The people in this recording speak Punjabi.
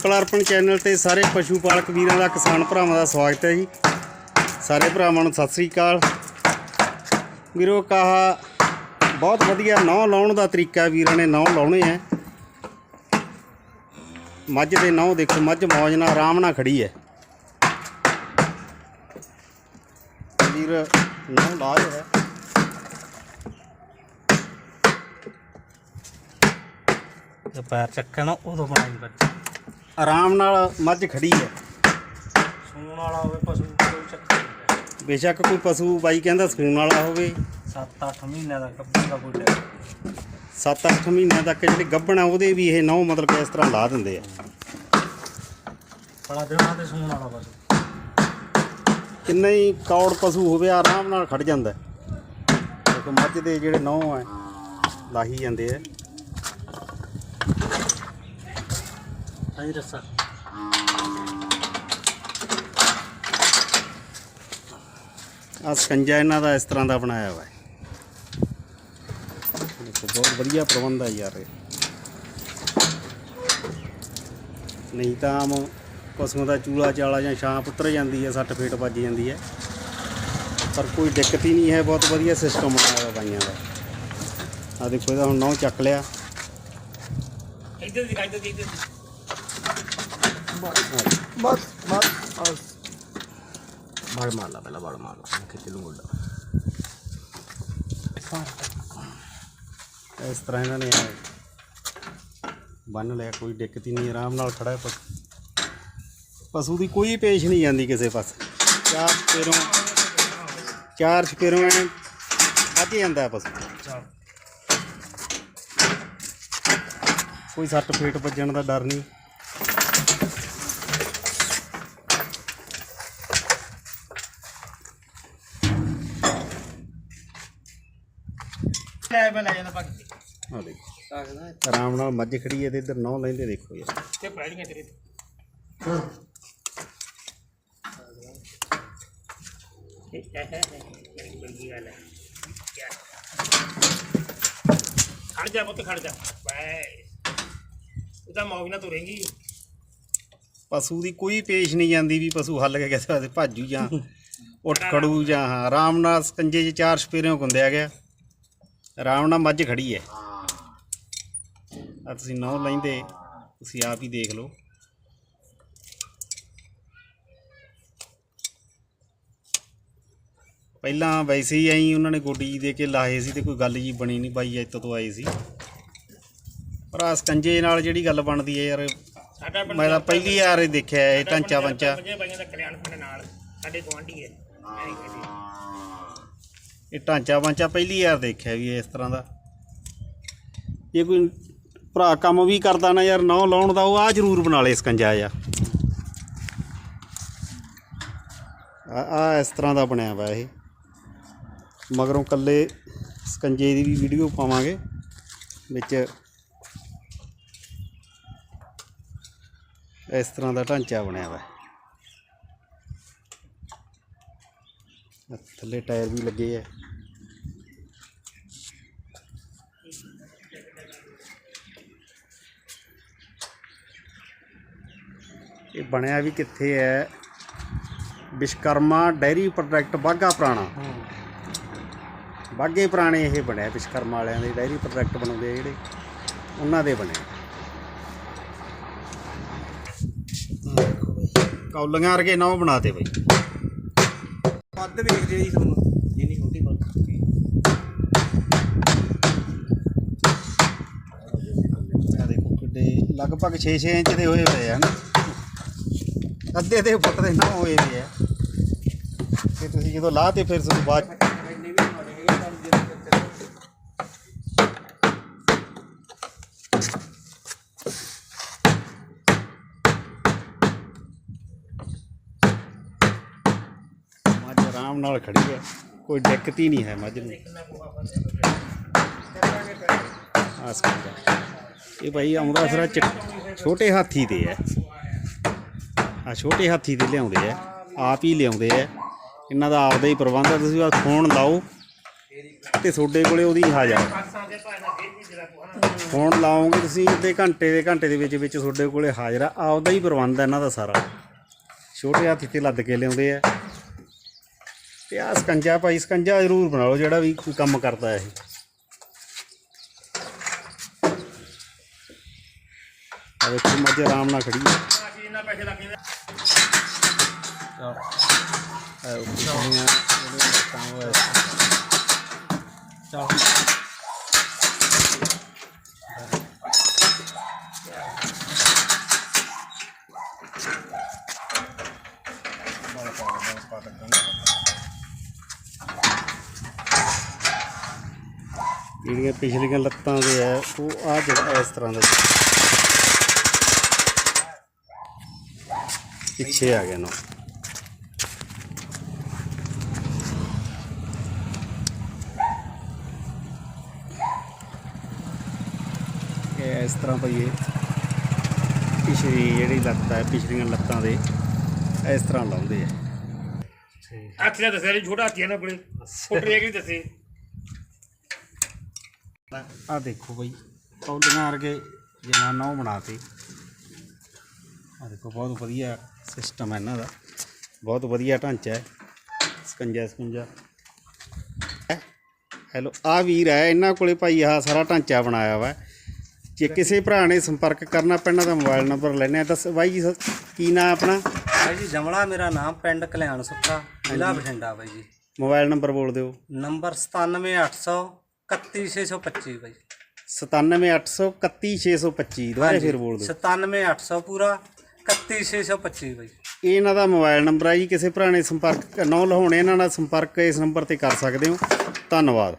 ਲੋਕਲ ਅਰਪਣ ਚੈਨਲ ਤੇ ਸਾਰੇ ਪਸ਼ੂ ਪਾਲਕ ਵੀਰਾਂ ਦਾ, ਕਿਸਾਨ ਭਰਾਵਾਂ ਦਾ ਸਵਾਗਤ ਹੈ ਜੀ। ਸਾਰੇ ਭਰਾਵਾਂ ਨੂੰ ਸਤਿ ਸ੍ਰੀ ਅਕਾਲ। ਵੀਰੋ, ਕਾਹਾ ਬਹੁਤ ਵਧੀਆ ਨੌ ਲਾਉਣ ਦਾ ਤਰੀਕਾ ਵੀਰਾਂ ਨੇ ਨੌ ਲਾਉਣੇ ਆ। ਮੱਝ ਦੇ ਨੌ ਦੇਖੋ, ਮੱਝ ਮੌਜ ਨਾਲ, ਆਰਾਮ ਨਾਲ ਖੜੀ ਹੈ। ਵੀਰ ਨੌ ਲਾ ਰਿਹਾ ਹੈ। ਪੈਰ ਚੱਕੇ ਨਾ ਉਦੋਂ ਬਣਾਈ ਬੱਚਾ। ਆਰਾਮ ਨਾਲ ਮੱਝ ਖੜੀ ਹੈ। ਸੂਣ ਵਾਲਾ ਹੋਵੇ ਪਸ਼ੂ ਕੋਈ ਚੱਕਰ ਨਹੀਂ ਬੇਸ਼ੱਕ ਕੋਈ ਪਸ਼ੂ ਬਾਈ ਕਹਿੰਦਾ ਸੂਣ ਵਾਲਾ ਹੋਵੇ। 7-8 ਮਹੀਨਿਆਂ ਦਾ ਕੱਪੜਾ ਦਾ ਕੋਈ ਟਾਈਮ 7-8 ਮਹੀਨਿਆਂ ਤੱਕ ਜਿਹੜੇ ਗੱਭਣ ਆ ਉਹਦੇ ਵੀ ਇਹ ਨੌ ਮਤਲਬ ਕਿ ਇਸ ਤਰ੍ਹਾਂ ਲਾ ਦਿੰਦੇ ਆ। ਬੜਾ ਦਿਨਾਂ ਤੇ ਸੂਣ ਵਾਲਾ ਪਸ਼ੂ। ਕਿੰਨਾ ਹੀ ਕੌੜ ਪਸ਼ੂ ਹੋਵੇ ਆਰਾਮ ਨਾਲ ਖੜ ਜਾਂਦਾ। ਹੈ। ਦੇਖੋ ਮੱਝ ਦੇ ਜਿਹੜੇ ਨੌ ਆ ਲਾਹੀ ਜਾਂਦੇ ਆ। ਹਾਂਜੀ ਰੱਸਾ ਆ ਸਕੰਜਾ ਇਹਨਾਂ ਦਾ ਇਸ ਤਰ੍ਹਾਂ ਦਾ ਬਣਾਇਆ ਹੋਇਆ ਹੈ। ਦੇਖੋ ਬਹੁਤ ਵਧੀਆ ਪ੍ਰਬੰਧ ਹੈ ਯਾਰ ਇਹ। ਨਹੀਂ ਤਾਂ ਆਮ ਪਸ਼ੂਆਂ ਦਾ ਚੂਲਾ ਚਾਲਾ ਜਾਂ ਛਾਂ ਪੁੱਤਰ ਜਾਂਦੀ ਹੈ ਸੱਟ ਫੇਟ ਵੱਜ ਜਾਂਦੀ ਹੈ। ਪਰ ਕੋਈ ਦਿੱਕਤ ਹੀ ਨਹੀਂ ਹੈ ਬਹੁਤ ਵਧੀਆ ਸਿਸਟਮ ਬਣਾਇਆ ਹੋਇਆ ਬਾਈਆਂ ਦਾ। ਆ ਦੇਖੋ ਇਹਦਾ ਹੁਣ ਨੌ ਚੱਕ ਲਿਆ। ਇੱਧਰ ਦਿਖਾਈ ਇੱਧਰ ਇੱਧਰ ਬਸ ਬਸ ਬੜ ਮਾਰ ਲਾ ਪਹਿਲਾਂ ਬੜ ਮਾਰ ਲਾ ਖਿੱਚ ਲੂ ਮੁੰਡਾ ਇਸ ਤਰ੍ਹਾਂ ਇਹਨਾਂ ਨੇ ਬੰਨ ਲਿਆ, ਕੋਈ ਦਿੱਕਤ ਹੀ ਨਹੀਂ, ਆਰਾਮ ਨਾਲ ਖੜਾ ਹੈ ਪਸ਼ੂ ਪਸ਼ੂ ਦੀ ਕੋਈ ਪੇਸ਼ ਨਹੀਂ ਜਾਂਦੀ ਕਿਸੇ ਪਾਸੇ। ਚਾਰ ਚਪੇਰੋਂ ਚਾਰ ਚਪੇਰੋਂ ਐ ਵੱਜ ਜਾਂਦਾ ਪਸ਼ੂ। ਕੋਈ ਸੱਟ ਫੇਟ ਵੱਜਣ ਦਾ ਡਰ ਨਹੀਂ। ਲੈ ਮੈਂ ਲੈ ਜਾਂਦਾ ਬਾਕੀ ਆ ਦੇਖੋ। ਆਰਾਮ ਨਾਲ ਮੱਝ ਖੜੀ ਹੈ ਤੇ ਇੱਧਰ ਨੌ ਲੈਂਦੇ ਦੇਖੋ ਯਾਰ ਤੇ ਪੈੜੀਆਂ ਤੇਰੇ ਤੇ। ਬੰਦੀ ਗੱਲ ਹੈ ਖੜ ਜਾ ਪੁੱਤ ਖੜ ਜਾ। ਬੈ ਉਹ ਤਾਂ ਮੌਜ ਨਾਲ ਤੁਰੇਂਗੀ ਪਸ਼ੂ ਦੀ ਕੋਈ ਪੇਸ਼ ਨਹੀਂ ਜਾਂਦੀ ਵੀ ਪਸ਼ੂ ਹੱਲ ਕੇ ਕਿਸੇ ਪਾਸੇ ਭਾਜੂ ਜਾਂ ਉੱਠ ਖੜੂ ਜਾਂ ਹਾਂ, ਆਰਾਮ ਨਾਲ ਸਕੰਜੇ 'ਚ ਚਾਰ ਸਪੇਰਿਆਂ ਗੁੰਦਿਆ ਗਿਆ। ਆਰਾਮ ਨਾਲ ਮੱਝ ਖੜੀ ਹੈ। ਆ ਤੁਸੀਂ ਨੌ ਲੈਂਦੇ ਤੁਸੀਂ ਆਪ ਹੀ ਦੇਖ ਲਓ। ਪਹਿਲਾਂ ਵੈਸੇ ਹੀ ਆਈ ਉਹਨਾਂ ਨੇ ਗੋਡੀ ਦੇ ਕੇ ਲਾਏ ਸੀ ਤੇ ਕੋਈ ਗੱਲ ਜੀ ਬਣੀ ਨਹੀਂ ਬਾਈ ਇੱਥੋਂ ਤੋਂ ਆਏ ਸੀ। ਪਰ ਆ ਸਕੰਜੇ ਨਾਲ ਜਿਹੜੀ ਗੱਲ ਬਣਦੀ ਹੈ ਯਾਰ ਮੈਂ ਤਾਂ ਪਹਿਲੀ ਵਾਰ ਹੀ ਦੇਖਿਆ ਇਹ ਢਾਂਚਾ ਬੰਚਾ ਬਾਈਆਂ ਦਾ ਕਲਿਆਣ ਪਿੰਡ ਨਾਲ ਸਾਡੇ ਗਵਾਂਢੀ ਹੈ। ਇਹ ਢਾਂਚਾ ਵਾਂਚਾ ਪਹਿਲੀ ਵਾਰ ਦੇਖਿਆ ਵੀ ਇਸ ਤਰ੍ਹਾਂ ਦਾ। ਇਹ ਕੋਈ ਭਰਾ ਕੰਮ ਵੀ ਕਰਦਾ ਨਾ ਯਾਰ ਨੌ ਲਾਉਣ ਦਾ, ਉਹ ਆ ਜ਼ਰੂਰ ਬਣਾ ਲੇ ਸਕੰਜਾ ਆ ਆ ਆ ਇਸ ਤਰ੍ਹਾਂ ਦਾ ਬਣਿਆ ਵਾ ਇਹ। ਮਗਰੋਂ ਕੱਲੇ ਸਕੰਜੇ ਦੀ ਵੀ ਵੀਡੀਓ ਪਾਵਾਂਗੇ, ਵਿੱਚ ਇਸ ਤਰ੍ਹਾਂ ਦਾ ਢਾਂਚਾ ਬਣਿਆ ਵਾ। ਥੱਲੇ ਟਾਇਰ ਵੀ ਲੱਗੇ ਆ। ਇਹ ਬਣਿਆ ਵੀ ਕਿੱਥੇ ਹੈ ਵਿਸ਼ਕਰਮਾ ਡੈਰੀ ਪ੍ਰੋਡਕਟ ਬਾਗਾ ਪੁਰਾਣਾ। ਬਾਗੇ ਪੁਰਾਣੇ ਇਹ ਬਣਿਆ ਵਿਸ਼ਕਰਮਾ ਵਾਲਿਆਂ ਦੇ ਡੈਰੀ ਪ੍ਰੋਡਕਟ ਬਣਾਉਂਦੇ ਆ ਜਿਹੜੇ ਉਹਨਾਂ ਦੇ ਬਣੇ ਕੌਲੀਆਂ ਵਰਗੇ ਨੌ ਬਣਾਤੇ ਬਈ। ਵੱਧ ਵੇਖਦੇ ਤੁਹਾਨੂੰ ਜਿੰਨੀ ਛੋਟੀ ਵੱਧ ਆ ਦੇਖੋ ਕਿੱਡੇ ਲਗਭਗ 6-6 ਇੰਚ ਦੇ ਹੋਏ ਹੋਏ ਆ ਅੱਧੇ ਦੇ ਫੁੱਟ ਦੇ ਨਾ ਹੋਏ ਹੋਏ ਆ। ਤੇ ਤੁਸੀਂ ਜਦੋਂ ਲਾਹ ਤੇ ਫਿਰ ਤੁਹਾਨੂੰ ਬਾਅਦ ਆਰਾਮ ਨਾਲ ਖੜੀ ਹੈ। ਕੋਈ ਦਿੱਕਤ ਹੀ ਨਹੀਂ ਹੈ ਮੱਝ ਨੂੰ। ਆ ਸਕਦਾ ਇਹ ਭਾਈ ਆਉਂਦਾ ਫਿਰ ਚ- ਛੋਟੇ ਹਾਥੀ ਤੇ ਹੈ। ਆ ਛੋਟੇ ਹਾਥੀ ਤੇ ਲਿਆਉਂਦੇ ਆ ਆਪ ਹੀ ਲਿਆਉਂਦੇ ਆ ਇਹਨਾਂ ਦਾ ਆਪਦਾ ਹੀ ਪ੍ਰਬੰਧ ਹੈ। ਤੁਸੀਂ ਬਸ ਫੋਨ ਲਾਓ ਤੇ ਤੁਹਾਡੇ ਕੋਲੇ ਉਹਦੀ ਹਾਜ਼ਰ ਫੋਨ ਲਾਓਗੇ ਤੁਸੀਂ ਅੱਧੇ ਘੰਟੇ ਦੇ ਘੰਟੇ ਦੇ ਵਿੱਚ ਵਿੱਚ ਤੁਹਾਡੇ ਕੋਲੇ ਹਾਜ਼ਰ ਆ। ਆਪਦਾ ਹੀ ਪ੍ਰਬੰਧ ਹੈ ਇਹਨਾਂ ਦਾ ਸਾਰਾ। ਛੋਟੇ ਹਾਥੀ ਤੇ ਲੱਦ ਕੇ ਲਿਆਉਂਦੇ ਆ ਤੇ ਆ ਸਕੰਜਾ ਭਾਈ ਸਕੰਜਾ ਜ਼ਰੂਰ ਬਣਾ ਲਓ ਜਿਹੜਾ ਵੀ ਕੋਈ ਕੰਮ ਕਰਦਾ ਹੈ ਆ ਵੇਖੋ ਮੱਝ ਆਰਾਮ ਨਾਲ ਖੜੀ ਹੈ ਆ ਚੀਜ਼ ਨਾਲ ਪੈਸੇ ਲੱਗੇ ਆ ਉੱਪਰੀਆਂ ਜਿਹੜੇ ਲੱਤਾਂ ਉਹ ਇਸ ਜਿਹੜੀਆਂ ਪਿਛਲੀਆਂ ਲੱਤਾਂ ਦੇ ਆ ਉਹ ਆ ਜਿਹੜਾ ਇਸ ਤਰ੍ਹਾਂ ਦਾ ਪਿੱਛੇ ਆ ਗਿਆ ਨਾ। ਇਹ ਇਸ ਤਰ੍ਹਾਂ ਭਈ ਇਹ ਪਿਛਲੀ ਜਿਹੜੀ ਲੱਤ ਹੈ ਪਿਛਲੀਆਂ ਲੱਤਾਂ ਦੇ ਇਸ ਤਰ੍ਹਾਂ ਲਾਉਂਦੇ ਆ। ਹੱਥ ਦਾ ਦੱਸਿਆ ਜੀ ਛੋਟਾ ਹਾਥੀ ਆ ਨਾ ਕੋਲੇ ਫੁੱਟ ਰਿਹਾ ਕਿ ਦੱਸੇ? ਆ ਦੇਖੋ ਬਈ ਕੌਲੀਆਂ ਵਰਗੇ ਜਿਵੇਂ ਨੌ ਬਣਾਤੀ। ਆ ਦੇਖੋ ਬਹੁਤ ਵਧੀਆ ਸਿਸਟਮ ਹੈ ਇਹਨਾਂ ਦਾ। ਬਹੁਤ ਵਧੀਆ ਢਾਂਚਾ ਹੈ। ਸਕੰਜਾ ਸਕੰਜਾ ਹੈਲੋ ਆ ਵੀਰ ਹੈ ਇਹਨਾਂ ਕੋਲੇ ਭਾਈ ਆਹ ਸਾਰਾ ਢਾਂਚਾ ਬਣਾਇਆ ਵਾ। ਜੇ ਕਿਸੇ ਭਰਾ ਨੇ ਸੰਪਰਕ ਕਰਨਾ ਪੈਣਾ ਤਾਂ ਮੋਬਾਈਲ ਨੰਬਰ ਲੈਣੇ ਆ ਦੱਸ ਬਾਈ ਜੀ ਕੀ ਨਾਮ ਆਪਣਾ? ਭਾਈ ਜੀ ਜਮਲਾ ਮੇਰਾ ਨਾਮ ਪਿੰਡ ਕਲਿਆਣ ਸੁੱਖਾ ਜ਼ਿਲ੍ਹਾ ਬਠਿੰਡਾ ਬਾਈ ਜੀ। ਮੋਬਾਈਲ ਨੰਬਰ ਬੋਲ ਦਿਓ। ਨੰਬਰ 97800 31625 ਬਾਈ। 97831 ਦੁਬਾਰੇ ਫਿਰ ਬੋਲ ਦਿਓ। 97800 ਪੂਰਾ 31625 ਬਾਈ। ਇਹ ਇਹਨਾਂ ਦਾ ਮੋਬਾਈਲ ਨੰਬਰ ਹੈ ਜੀ ਕਿਸੇ ਭਰਾ ਨੇ ਸੰਪਰਕ ਨੌ ਲਹਾਉਣੇ ਇਹਨਾਂ ਨਾਲ ਸੰਪਰਕ ਇਸ ਨੰਬਰ ਤੇ ਕਰ ਸਕਦੇ ਹੋ। ਧੰਨਵਾਦ।